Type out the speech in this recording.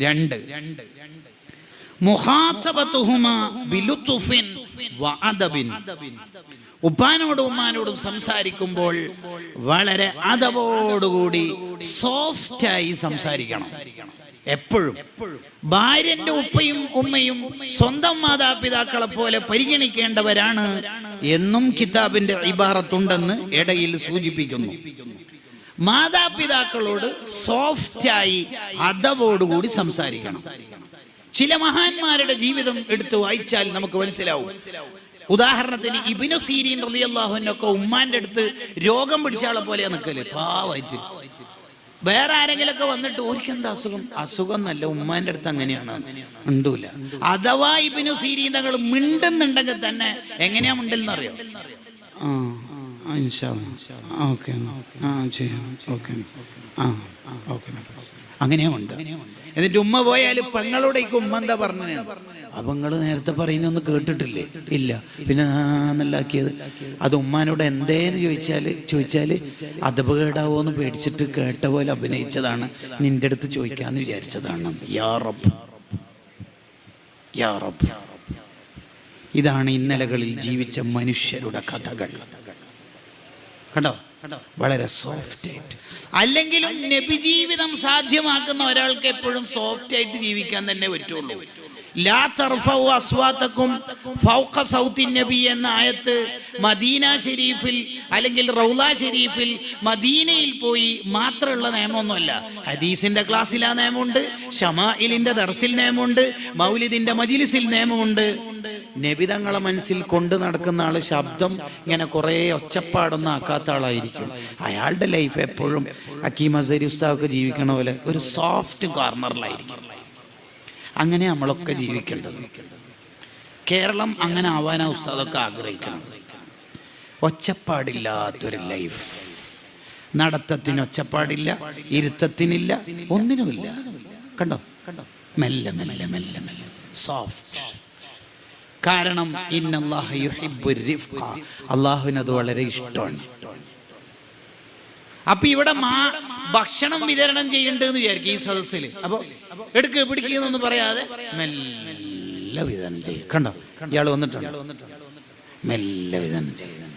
രണ്ട്. ഉപ്പാനോടും ഉമ്മാനോടും സംസാരിക്കുമ്പോൾ വളരെ അതവോടുകൂടി സോഫ്റ്റായി സംസാരിക്കണം. എപ്പോഴും. ഭാര്യന്റെ ഉപ്പയും ഉമ്മയും സ്വന്തം മാതാപിതാക്കളെ പോലെ പരിഗണിക്കേണ്ടവരാണ് എന്നും കിതാബിന്റെ ഇബാറത്തുണ്ടെന്ന് ഇടയിൽ സൂചിപ്പിക്കുന്നു. മാതാപിതാക്കളോട് സോഫ്റ്റായി അതവോടുകൂടി സംസാരിക്കണം. ചില മഹാന്മാരുടെ ജീവിതം എടുത്ത് വായിച്ചാൽ നമുക്ക് മനസ്സിലാവും. ഉദാഹരണത്തിന് ഇബിനു സീരീൻ റളിയല്ലാഹുവിനൊക്കെ ഉമ്മാന്റെ അടുത്ത് രോഗം പിടിച്ച ആളെ പോലെ നിൽക്കൽ പാവായിട്ട്. വേറെ ആരെങ്കിലൊക്കെ വന്നിട്ട് ഓരിക്കെന്താ അസുഖം? അസുഖം എന്നല്ല ഉമ്മാന്റെ അടുത്ത് അങ്ങനെയാണ്. ഉണ്ടൂല അഥവാ ഇബിനു സീരീൻ തങ്ങൾ മിണ്ടുന്നുണ്ടെങ്കിൽ തന്നെ എങ്ങനെയാ മിണ്ടലെന്നറിയോ ആ, എന്നാ. ആ അങ്ങനെയുണ്ട് എന്നിട്ട് ഉമ്മ പോയാൽ പെങ്ങളോടേക്ക് ഉമ്മ എന്താ പറഞ്ഞത്? അപ്പൊ നേരത്തെ പറയുന്നൊന്നും കേട്ടിട്ടില്ലേ? ഇല്ല. പിന്നെ നല്ലാക്കിയത് അത് ഉമ്മാനോട് എന്തേന്ന് ചോദിച്ചാൽ ചോദിച്ചാൽ അതപകേടാവോന്ന് പേടിച്ചിട്ട് കേട്ട പോലെ അഭിനയിച്ചതാണ്. നിന്റെ അടുത്ത് ചോദിക്കാന്ന് വിചാരിച്ചതാണ്. യാ റബ്ബ്. യാ റബ്ബ്. ഇതാണ് ഇന്നലകളിൽ ജീവിച്ച മനുഷ്യരുടെ കഥകൾ. കണ്ടോ? വളരെ സോഫ്റ്റ് ആയിട്ട്. അല്ലെങ്കിലും നബി ജീവിതം സാധ്യമാക്കുന്ന ഒരാൾക്ക് എപ്പോഴും സോഫ്റ്റ് ആയിട്ട് ജീവിക്കാൻ തന്നെ പറ്റുള്ളൂ. ലാ തർഫഉ അസ്വാത്തക്കും ഫൗഖ സൗത്തി നബി എന്ന ആയത്ത് മദീന ഷെരീഫിൽ അല്ലെങ്കിൽ റൗല ഷെരീഫിൽ മദീനയിൽ പോയി മാത്രമുള്ള നിയമമൊന്നുമല്ല. ഹദീസിന്റെ ക്ലാസ്സിൽ ആ നിയമമുണ്ട് ഷമാലിന്റെ ദർസിൽ നിയമമുണ്ട് മൗലിദിന്റെ മജിലിസിൽ നിയമമുണ്ട്. നബിതങ്ങളെ മനസ്സിൽ കൊണ്ടു നടക്കുന്ന ആൾ ശബ്ദം ഇങ്ങനെ കുറേ ഒച്ചപ്പാടൊന്നും ആക്കാത്ത ആളായിരിക്കും. അയാളുടെ ലൈഫ് എപ്പോഴും അക്കീം അസരി ഉസ്താവൊക്കെ ജീവിക്കണ പോലെ ഒരു സോഫ്റ്റ് കോർണറിലായിരിക്കും അങ്ങനെ നമ്മളൊക്കെ ജീവിക്കേണ്ടത്. കേരളം അങ്ങനെ ആവാനാ ഉസ്താദൊക്കെ ആഗ്രഹിക്കണം ഒച്ചപ്പാടില്ലാത്തൊരു ലൈഫ് നടത്തത്തിന് ഒച്ചപ്പാടില്ല ഇരുത്തത്തിനില്ല ഒന്നിനുമില്ല. കണ്ടോ? കണ്ടോ? മെല്ലെ മെല്ലെ മെല്ലെ മെല്ലെ. സോഫ്റ്റ് കാരണം അള്ളാഹുവിന് അത് വളരെ ഇഷ്ടമാണ്. അപ്പൊ ഇവിടെ മാ ഭക്ഷണം വിതരണം ചെയ്യണ്ടെന്ന് വിചാരിക്കും ഈ സദസ്സിൽ അപ്പൊ എടുക്ക് പിടിക്കുന്നൊന്നും പറയാതെ മെല്ലെ വിതരണം ചെയ്യും. കണ്ടോ? ഇയാൾ വന്നിട്ടുണ്ട്? മെല്ലെ വിതരണം ചെയ്യും.